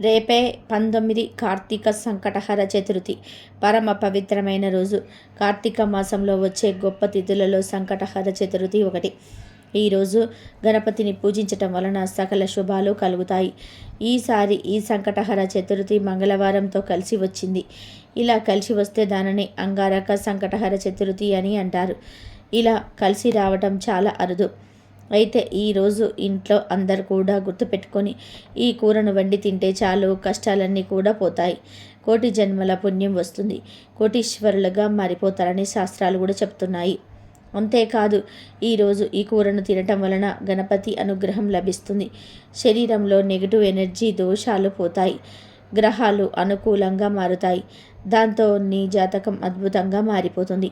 రేపే పంతొమ్మిది కార్తీక సంకటహర చతుర్థి. పరమ పవిత్రమైన రోజు. కార్తీక మాసంలో వచ్చే గొప్ప తిథులలో సంకటహర చతుర్థి ఒకటి. ఈరోజు గణపతిని పూజించటం వలన సకల శుభాలు కలుగుతాయి. ఈసారి ఈ సంకటహర చతుర్థి మంగళవారంతో కలిసి వచ్చింది. ఇలా కలిసి వస్తే దానిని అంగారక సంకటహర చతుర్థి అని అంటారు. ఇలా కలిసి రావటం చాలా అరుదు. అయితే ఈరోజు ఇంట్లో అందరు కూడా గుర్తుపెట్టుకొని ఈ కూరను వండి తింటే చాలు కష్టాలన్నీ కూడా పోతాయి. కోటి జన్మల పుణ్యం వస్తుంది. కోటీశ్వరులుగా మారిపోతారని శాస్త్రాలు కూడా చెప్తున్నాయి. అంతేకాదు ఈరోజు ఈ కూరను తినటం వలన గణపతి అనుగ్రహం లభిస్తుంది. శరీరంలో నెగిటివ్ ఎనర్జీ దోషాలు పోతాయి. గ్రహాలు అనుకూలంగా మారుతాయి. దాంతో నీ జాతకం అద్భుతంగా మారిపోతుంది.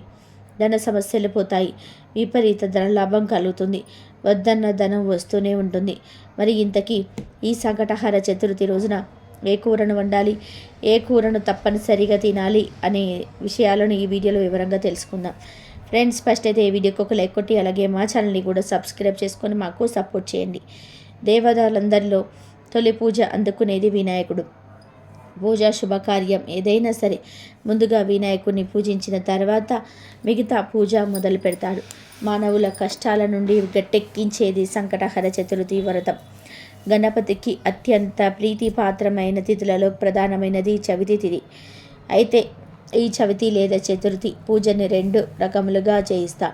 ధన సమస్యలు పోతాయి. విపరీత ధనలాభం కలుగుతుంది. వద్దన్న ధనం వస్తూనే ఉంటుంది. మరి ఇంతకీ ఈ సంకటహార చతుర్థి రోజున ఏ కూరను వండాలి? ఏ కూరను తప్పనిసరిగా తినాలి? అనే విషయాలను ఈ వీడియోలో వివరంగా తెలుసుకుందాం. ఫ్రెండ్స్ ఫస్ట్ అయితే ఈ వీడియోకి ఒక లైక్ కొట్టి అలాగే మా ఛానల్ని కూడా సబ్స్క్రైబ్ చేసుకొని మాకు సపోర్ట్ చేయండి. దేవతలందరిలో తొలి పూజ అందుకునేది వినాయకుడు. పూజా శుభకార్యం ఏదైనా సరే. ముందుగా వినాయకుడిని పూజించిన తర్వాత మిగతా పూజ మొదలు పెడతాడు. మానవుల కష్టాల నుండి గట్టెక్కించేది సంకటహర చతుర్థి వ్రతం. గణపతికి అత్యంత ప్రీతిపాత్రమైన తిథులలో ప్రధానమైనది చవితి తిథి. అయితే ఈ చవితి లేదా చతుర్థి పూజని రెండు రకములుగా చేయిస్తా.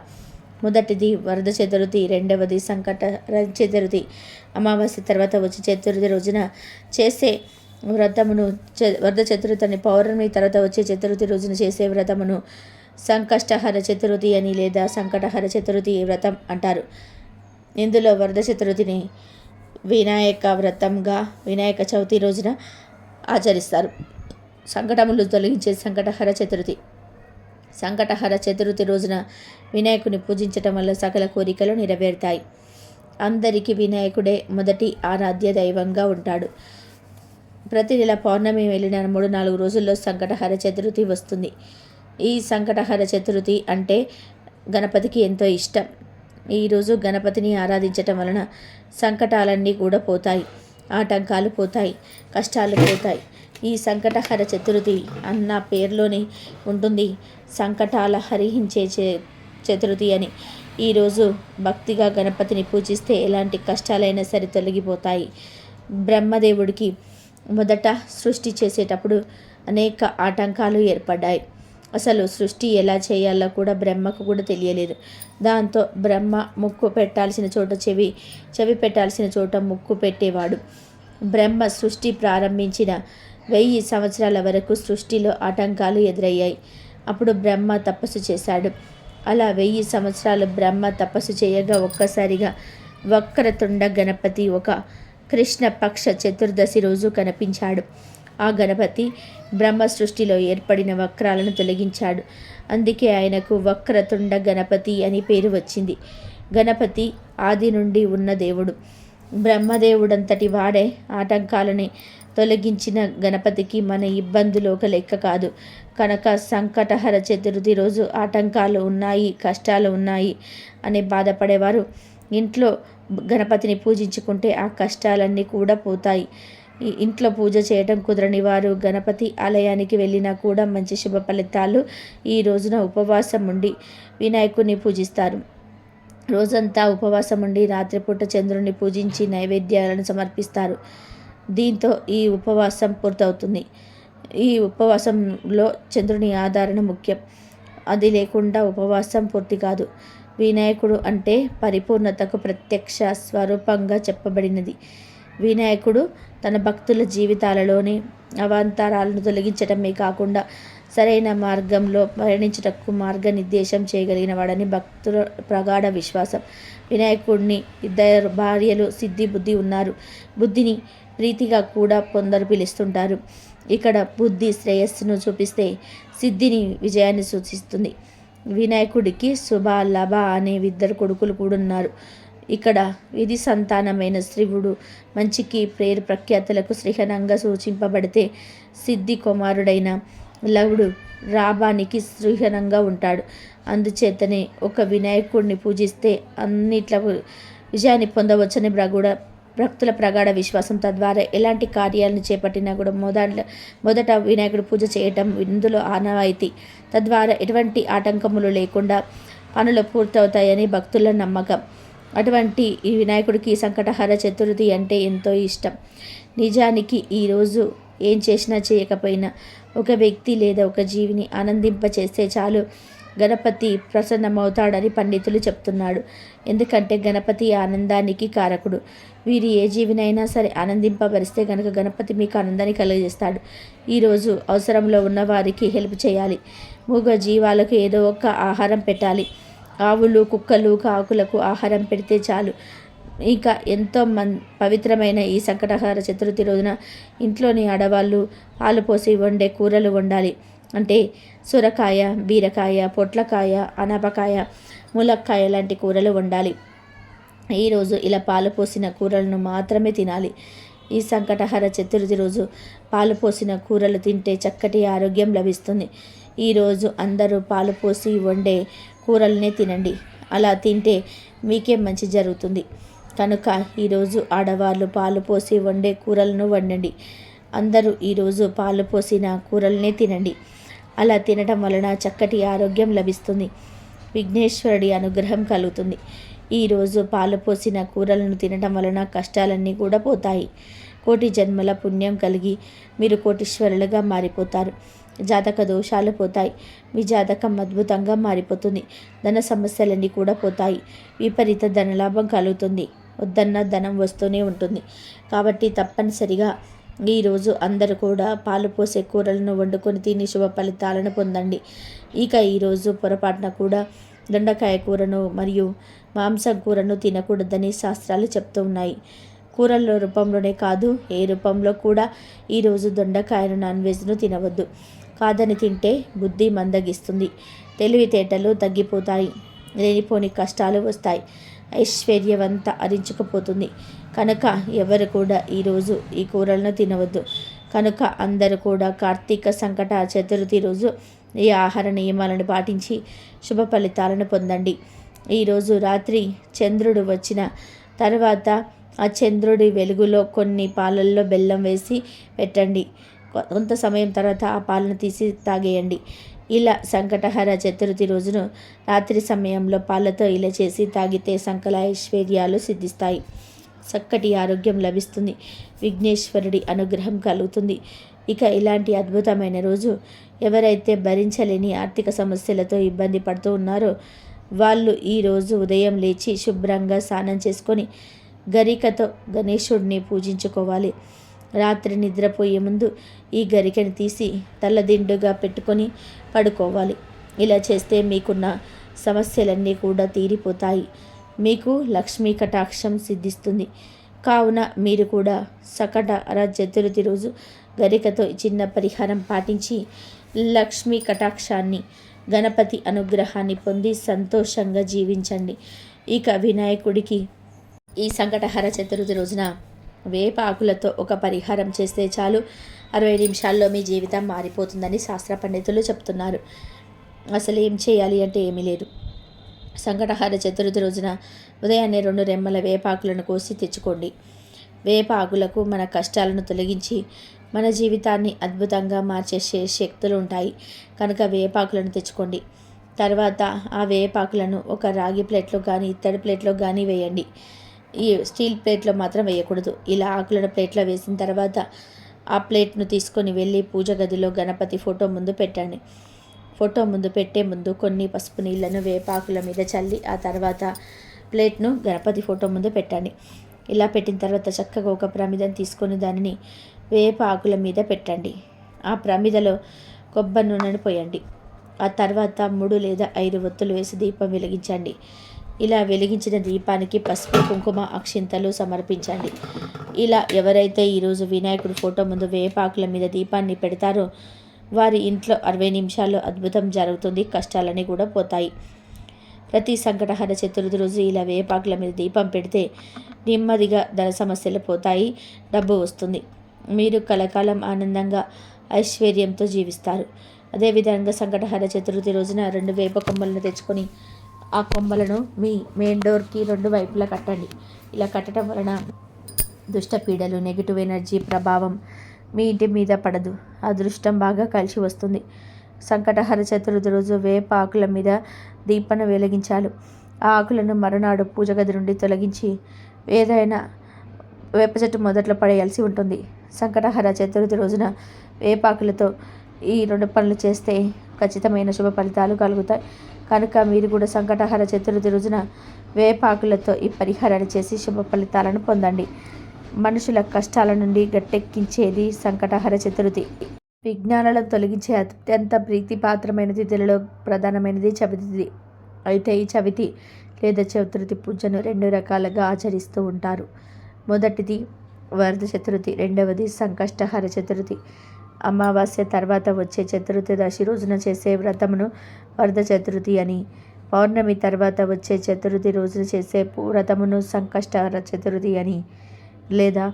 మొదటిది వరద చతుర్థి రెండవది సంకట చతుర్థి. అమావాస్య తర్వాత వచ్చే చతుర్థి రోజున చేసే వ్రతమును వరద చతుర్థిని పౌర్ణమి తర్వాత వచ్చే చతుర్థి రోజున చేసే వ్రతమును సంకష్టహర చతుర్థి అని లేదా సంకటహర చతుర్థి వ్రతం అంటారు. ఇందులో వరద చతుర్థిని వినాయక వ్రతంగా వినాయక చవితి రోజున ఆచరిస్తారు. సంకటములు తొలగించే సంకటహర చతుర్థి. సంకటహర చతుర్థి రోజున వినాయకుని పూజించటం వల్ల సకల కోరికలు నెరవేరుతాయి. అందరికీ వినాయకుడే మొదటి ఆరాధ్య దైవంగా ఉంటాడు. ప్రతి నెల పౌర్ణమి వెళ్ళిన మూడు నాలుగు రోజుల్లో సంకటహర చతుర్థి వస్తుంది. ఈ సంకటహర చతుర్థి అంటే గణపతికి ఎంతో ఇష్టం. ఈరోజు గణపతిని ఆరాధించటం వలన సంకటాలన్నీ కూడా పోతాయి. ఆటంకాలు పోతాయి. కష్టాలు పోతాయి. ఈ సంకటహర చతుర్థి అన్న పేరులోనే ఉంటుంది సంకటాల హరించే చతుర్థి అని. ఈరోజు భక్తిగా గణపతిని పూజిస్తే ఎలాంటి కష్టాలైనా సరే తొలగిపోతాయి. బ్రహ్మదేవుడికి మొదట సృష్టి చేసేటప్పుడు అనేక ఆటంకాలు ఏర్పడ్డాయి. అసలు సృష్టి ఎలా చేయాలో కూడా బ్రహ్మకు కూడా తెలియలేదు. దాంతో బ్రహ్మ ముక్కు పెట్టాల్సిన చోట చెవి చెవి పెట్టాల్సిన చోట ముక్కు పెట్టేవాడు. బ్రహ్మ సృష్టి ప్రారంభించిన వెయ్యి సంవత్సరాల వరకు సృష్టిలో ఆటంకాలు ఎదురయ్యాయి. అప్పుడు బ్రహ్మ తపస్సు చేశాడు. అలా వెయ్యి సంవత్సరాలు బ్రహ్మ తపస్సు చేయగా ఒక్కసారిగా వక్రతుండ గణపతి ఒక కృష్ణ పక్ష చతుర్దశి రోజు కనిపించాడు. ఆ గణపతి బ్రహ్మ సృష్టిలో ఏర్పడిన వక్రాలను తొలగించాడు. అందుకే ఆయనకు వక్రతుండ గణపతి అని పేరు వచ్చింది. గణపతి ఆది నుండి ఉన్న దేవుడు. బ్రహ్మదేవుడంతటి వాడే ఆటంకాలని తొలగించిన గణపతికి మన ఇబ్బందులు ఒక లెక్క కాదు. కనుక సంకటహర చతుర్థి రోజు ఆటంకాలు ఉన్నాయి కష్టాలు ఉన్నాయి అని బాధపడేవారు. ఇంట్లో గణపతిని పూజించుకుంటే ఆ కష్టాలన్నీ కూడా పోతాయి. ఇంట్లో పూజ చేయడం కుదరని వారు గణపతి ఆలయానికి వెళ్ళినా కూడా మంచి శుభ ఫలితాలు ఈ రోజున ఉపవాసం ఉండి వినాయకుడిని పూజిస్తారు. రోజంతా ఉపవాసం ఉండి రాత్రిపూట చంద్రుని పూజించి నైవేద్యాలను సమర్పిస్తారు. దీంతో ఈ ఉపవాసం పూర్తవుతుంది. ఈ ఉపవాసంలో చంద్రుని ఆదరణ ముఖ్యం. అది లేకుండా ఉపవాసం పూర్తి కాదు. వినాయకుడు అంటే పరిపూర్ణతకు ప్రత్యక్ష స్వరూపంగా చెప్పబడినది. వినాయకుడు తన భక్తుల జీవితాలలోని అవాంతరాలను తొలగించటమే కాకుండా సరైన మార్గంలో పయనించటకు మార్గనిర్దేశం చేయగలిగిన వాడని భక్తుల ప్రగాఢ విశ్వాసం. వినాయకుడిని ఇద్దరు భార్యలు సిద్ధి బుద్ధి ఉన్నారు. బుద్ధిని ప్రీతిగా కూడా కొందరు పిలుస్తుంటారు. ఇక్కడ బుద్ధి శ్రేయస్సును చూపిస్తే సిద్ధిని విజయాన్ని సూచిస్తుంది. వినాయకుడికి శుభాలభ అనే ఇద్దరు కొడుకులు కూడా ఉన్నారు ఇక్కడ విధి సంతానమైన శివుడు మంచికి ప్రేరు ప్రఖ్యాతులకు శ్రీహనంగా సూచింపబడితే సిద్ధి కుమారుడైన లవుడు రాబానికి శ్రీహనంగా ఉంటాడు. అందుచేతనే ఒక వినాయకుడిని పూజిస్తే అన్నిట్ల విజయాన్ని పొందవచ్చని కూడా భక్తుల ప్రగాఢ విశ్వాసం తద్వారా ఎలాంటి కార్యాలను చేపట్టినా కూడా మొదట మొదట వినాయకుడు పూజ చేయటం ఇందులో ఆనవాయితీ. తద్వారా ఎటువంటి ఆటంకములు లేకుండా పనులు పూర్తవుతాయని భక్తుల నమ్మకం. అటువంటి ఈ వినాయకుడికి సంకటహర చతుర్థి అంటే ఎంతో ఇష్టం. నిజానికి ఈరోజు ఏం చేసినా చేయకపోయినా ఒక వ్యక్తి లేదా ఒక జీవిని ఆనందింపచేస్తే చాలు. గణపతి ప్రసన్నమవుతాడని పండితులు చెప్తున్నాడు. ఎందుకంటే గణపతి ఆనందానికి కారకుడు. వీరి ఏ జీవినైనా సరే ఆనందింపబరిస్తే కనుక గణపతి మీకు ఆనందాన్ని కలుగజేస్తాడు ఈరోజు అవసరంలో ఉన్న వారికి హెల్ప్ చేయాలి. మూగ జీవాలకు ఏదో ఒక ఆహారం పెట్టాలి. ఆవులు కుక్కలు కాకులకు ఆహారం పెడితే చాలు. ఇంకా ఎంతో మన్ పవిత్రమైన ఈ సంకటహార చతుర్థి రోజున ఇంట్లోని ఆడవాళ్ళు పాలు పోసి వండే కూరలు వండాలి. అంటే సొరకాయ బీరకాయ పొట్లకాయ అనపకాయ ములక్కాయ లాంటి కూరలు వండాలి. ఈరోజు ఇలా పాలు పోసిన కూరలను మాత్రమే తినాలి. ఈ సంకటహర చతుర్థి రోజు పాలు పోసిన కూరలు తింటే చక్కటి ఆరోగ్యం లభిస్తుంది. ఈరోజు అందరూ పాలు పోసి వండే కూరలనే తినండి. అలా తింటే మీకే మంచి జరుగుతుంది. కనుక ఈరోజు ఆడవాళ్ళు పాలు పోసి వండే కూరలను వండండి. అందరూ ఈరోజు పాలు పోసిన కూరలనే తినండి. అలా తినడం వలన చక్కటి ఆరోగ్యం లభిస్తుంది. విఘ్నేశ్వరుడి అనుగ్రహం కలుగుతుంది. ఈరోజు పాలు పోసిన కూరలను తినడం వలన కష్టాలన్నీ కూడా పోతాయి. కోటి జన్మల పుణ్యం కలిగి మీరు కోటీశ్వరులుగా మారిపోతారు. జాతక దోషాలు పోతాయి. మీ జాతకం అద్భుతంగా మారిపోతుంది. ధన సమస్యలన్నీ కూడా పోతాయి. విపరీత ధనలాభం కలుగుతుంది. వద్దన్న ధనం వస్తూనే ఉంటుంది. కాబట్టి తప్పనిసరిగా ఈరోజు అందరూ కూడా పాలు పోసే కూరలను వండుకొని తిని శుభ ఫలితాలను పొందండి. ఇక ఈరోజు పొరపాటున కూడా దొండకాయ కూరను మరియు మాంసం కూరను తినకూడదని శాస్త్రాలు చెప్తూ ఉన్నాయి. కూరల రూపంలోనే కాదు ఏ రూపంలో కూడా ఈరోజు దొండకాయను నాన్ వెజ్ను తినవద్దు. కాదని తింటే బుద్ధి మందగిస్తుంది. తెలివితేటలు తగ్గిపోతాయి లేనిపోని కష్టాలు వస్తాయి. ఐశ్వర్యవంత అరించుకుపోతుంది. కనుక ఎవరు కూడా ఈరోజు ఈ కూరలను తినవద్దు. కనుక అందరూ కూడా కార్తీక సంకట చతుర్థి రోజు ఈ ఆహార నియమాలను పాటించి శుభ ఫలితాలను పొందండి. ఈరోజు రాత్రి చంద్రుడు వచ్చిన తర్వాత ఆ చంద్రుడి వెలుగులో కొన్ని పాలల్లో బెల్లం వేసి పెట్టండి. కొంత సమయం తర్వాత ఆ పాలను తీసి తాగేయండి. ఇలా సంకటహర చతుర్థి రోజును రాత్రి సమయంలో పాలతో ఇలా చేసి తాగితే సంకల ఐశ్వర్యాలు సిద్ధిస్తాయి. చక్కటి ఆరోగ్యం లభిస్తుంది. విఘ్నేశ్వరుడి అనుగ్రహం కలుగుతుంది. ఇక ఇలాంటి అద్భుతమైన రోజు ఎవరైతే భరించలేని ఆర్థిక సమస్యలతో ఇబ్బంది పడుతూ ఉన్నారో వాళ్ళు ఈరోజు ఉదయం లేచి శుభ్రంగా స్నానం చేసుకొని గరికతో గణేశుడిని పూజించుకోవాలి. రాత్రి నిద్రపోయే ముందు ఈ గరికని తీసి తలదిండుగా పెట్టుకొని పడుకోవాలి. ఇలా చేస్తే మీకున్న సమస్యలన్నీ కూడా తీరిపోతాయి. మీకు లక్ష్మీ కటాక్షం సిద్ధిస్తుంది. కావున మీరు కూడా సకట చతుర్థి రోజు గరికతో చిన్న పరిహారం పాటించి లక్ష్మీ కటాక్షాన్ని గణపతి అనుగ్రహాన్ని పొంది సంతోషంగా జీవించండి. ఇక వినాయకుడికి ఈ సంకటహర చతుర్థి రోజున వేప ఆకులతో ఒక పరిహారం చేస్తే చాలు. అరవై నిమిషాల్లో మీ జీవితం మారిపోతుందని శాస్త్ర పండితులు చెప్తున్నారు. అసలు ఏం చేయాలి అంటే ఏమీ లేదు. సంకటహార చతుర్థి రోజున ఉదయాన్నే రెండు రెమ్మల వేపాకులను కోసి తెచ్చుకోండి. వేప ఆకులకు మన కష్టాలను తొలగించి మన జీవితాన్ని అద్భుతంగా మార్చే శక్తులు ఉంటాయి. కనుక వేపాకులను తెచ్చుకోండి. తర్వాత ఆ వేపాకులను ఒక రాగి ప్లేట్లో కానీ ఇత్తడి ప్లేట్లో కానీ వేయండి. ఈ స్టీల్ ప్లేట్లో మాత్రం వేయకూడదు. ఇలా ఆకులను ప్లేట్లో వేసిన తర్వాత ఆ ప్లేట్ను తీసుకొని వెళ్ళి పూజ గదిలో గణపతి ఫోటో ముందు పెట్టండి. ఫోటో ముందు పెట్టే ముందు కొన్ని పసుపు నీళ్ళను వేపాకుల మీద చల్లి ఆ తర్వాత ప్లేట్ను గణపతి ఫోటో ముందు పెట్టండి. ఇలా పెట్టిన తర్వాత చక్కగా ఒక ప్రమిదం తీసుకొని దానిని వేపాకుల మీద పెట్టండి. ఆ ప్రమిదలో కొబ్బరి నూనెను పోయండి. ఆ తర్వాత మూడు లేదా ఐదు ఒత్తులు వేసి దీపం వెలిగించండి. ఇలా వెలిగించిన దీపానికి పసుపు కుంకుమ అక్షింతలు సమర్పించండి. ఇలా ఎవరైతే ఈరోజు వినాయకుడు ఫోటో ముందు వేపాకుల మీద దీపాన్ని పెడతారో వారి ఇంట్లో అరవై నిమిషాల్లో అద్భుతం జరుగుతుంది కష్టాలన్నీ కూడా పోతాయి. ప్రతి సంకటహర చతుర్థి రోజు ఇలా వేపాకుల మీద దీపం పెడితే నెమ్మదిగా ధన సమస్యలు పోతాయి డబ్బు వస్తుంది. మీరు కలకాలం ఆనందంగా ఐశ్వర్యంతో జీవిస్తారు. అదేవిధంగా సంకటహర చతుర్థి రోజున రెండు వేప కొమ్మలను తెచ్చుకొని ఆ కొమ్మలను మీ మెయిన్ డోర్కి రెండు వైపులా కట్టండి. ఇలా కట్టడం వలన దుష్టపీడలు నెగిటివ్ ఎనర్జీ ప్రభావం మీ ఇంటి మీద పడదు. అదృష్టం బాగా కలిసి వస్తుంది. సంకటహర చతుర్థి రోజు వేప ఆకుల మీద దీపన వెలిగించాలి. ఆ ఆకులను మరునాడు పూజ గది నుండి తొలగించి ఏదైనా వేప చెట్టు మొదట్లో పడేయాల్సి ఉంటుంది. సంకటహర చతుర్థి రోజున వేపాకులతో ఈ రెండు పనులు చేస్తే ఖచ్చితమైన శుభ ఫలితాలు కలుగుతాయి. కనుక మీరు కూడా సంకటహర చతుర్థి రోజున వేపాకులతో ఈ పరిహారాన్ని చేసి శుభ ఫలితాలను పొందండి. మనుషుల కష్టాల నుండి గట్టెక్కించేది సంకటహర చతుర్థి విజ్ఞానాలను తొలగించే అత్యంత ప్రీతిపాత్రమైన తిథులలో ప్రధానమైనది చవితి అయితే ఈ చవితి లేదా చతుర్థి పూజను రెండు రకాలుగా ఆచరిస్తూ ఉంటారు. మొదటిది వరద చతుర్థి రెండవది సంకష్టహర చతుర్థి అమావాస్య తర్వాత వచ్చే చతుర్థి దశి రోజున చేసే వ్రతమును వరద చతుర్థి అని పౌర్ణమి తర్వాత వచ్చే చతుర్థి రోజున చేసే వ్రతమును సంకష్టహర చతుర్థి అని లేదా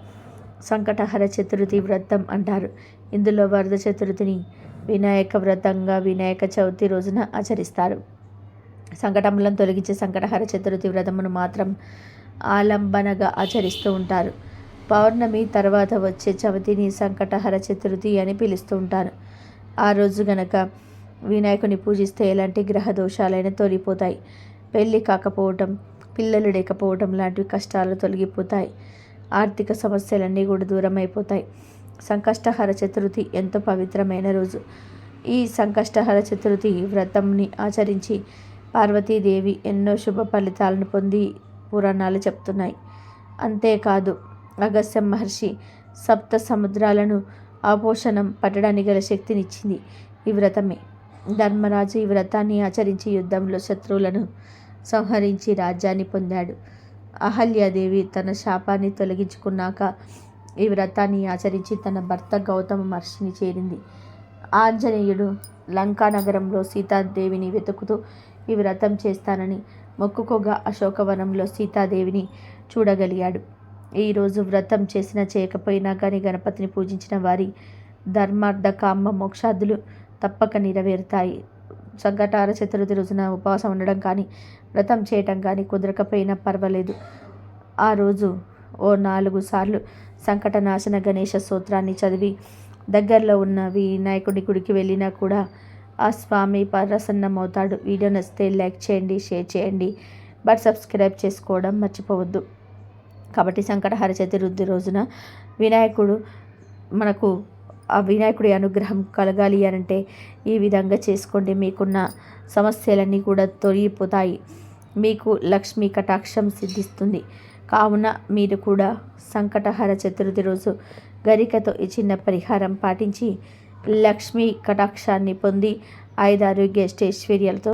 సంకటహర చతుర్థి వ్రతం అంటారు. ఇందులో వరద చతుర్థిని వినాయక వ్రతంగా వినాయక చవితి రోజున ఆచరిస్తారు. సంకటములను తొలగించే సంకటహర చతుర్థి వ్రతమును మాత్రం ఆలంబనగా ఆచరిస్తూ ఉంటారు. పౌర్ణమి తర్వాత వచ్చే చవితిని సంకటహర చతుర్థి అని పిలుస్తూ ఉంటారు. ఆ రోజు గనక వినాయకుని పూజిస్తే ఎలాంటి గ్రహ దోషాలైనా తొలగిపోతాయి. పెళ్ళి కాకపోవటం పిల్లలు లేకపోవటం లాంటి కష్టాలు తొలగిపోతాయి. ఆర్థిక సమస్యలన్నీ కూడా దూరం అయిపోతాయి సంకష్టహర చతుర్థి ఎంతో పవిత్రమైన రోజు. ఈ సంకష్టహర చతుర్థి వ్రతంని ఆచరించి పార్వతీదేవి ఎన్నో శుభ ఫలితాలను పొంది పురాణాలు చెప్తున్నాయి. అంతేకాదు అగస్త్య మహర్షి సప్త సముద్రాలను ఆపోషణం పట్టడానికి గల శక్తినిచ్చింది ఈ వ్రతమే. ధర్మరాజు ఈ వ్రతాన్ని ఆచరించి యుద్ధంలో శత్రువులను సంహరించి రాజ్యాన్ని పొందాడు. అహల్యాదేవి తన శాపాన్ని తొలగించుకున్నాక ఈ వ్రతాన్ని ఆచరించి తన భర్త గౌతమ మహర్షిని చేరింది. ఆంజనేయుడు లంకా నగరంలో సీతాదేవిని వెతుకుతూ ఈ వ్రతం చేస్తానని మొక్కుకోగా అశోకవనంలో సీతాదేవిని చూడగలిగాడు. ఈరోజు వ్రతం చేసినా చేయకపోయినా కానీ గణపతిని పూజించిన వారి ధర్మార్థ కామ మోక్షాదులు తప్పక నెరవేరుతాయి. సంఘటార చతుర్థి రోజున ఉపవాసం ఉండడం కానీ వ్రతం చేయటం కానీ కుదరకపోయినా పర్వాలేదు. ఆ రోజు ఓ నాలుగు సార్లు సంకటనాశన గణేష సూత్రాన్ని చదివి దగ్గరలో ఉన్న వినాయకుడి గుడికి వెళ్ళినా కూడా ఆ స్వామి ప్రసన్నమవుతాడు. వీడియో నచ్చితే లైక్ చేయండి షేర్ చేయండి బట్ సబ్స్క్రైబ్ చేసుకోవడం మర్చిపోవద్దు. కాబట్టి సంకటహార చతుర్థి రోజున వినాయకుడు మనకు ఆ వినాయకుడి అనుగ్రహం కలగాలి అనంటే ఈ విధంగా చేసుకోండి. మీకున్న సమస్యలన్నీ కూడా తొలగిపోతాయి. మీకు లక్ష్మీ కటాక్షం సిద్ధిస్తుంది. కావున మీరు కూడా సంకటహర చతుర్థి రోజు గరికతో ఈ చిన్న పరిహారం పాటించి లక్ష్మీ కటాక్షాన్ని పొంది ఐదారోగ్య స్టేశ్వర్యాలతో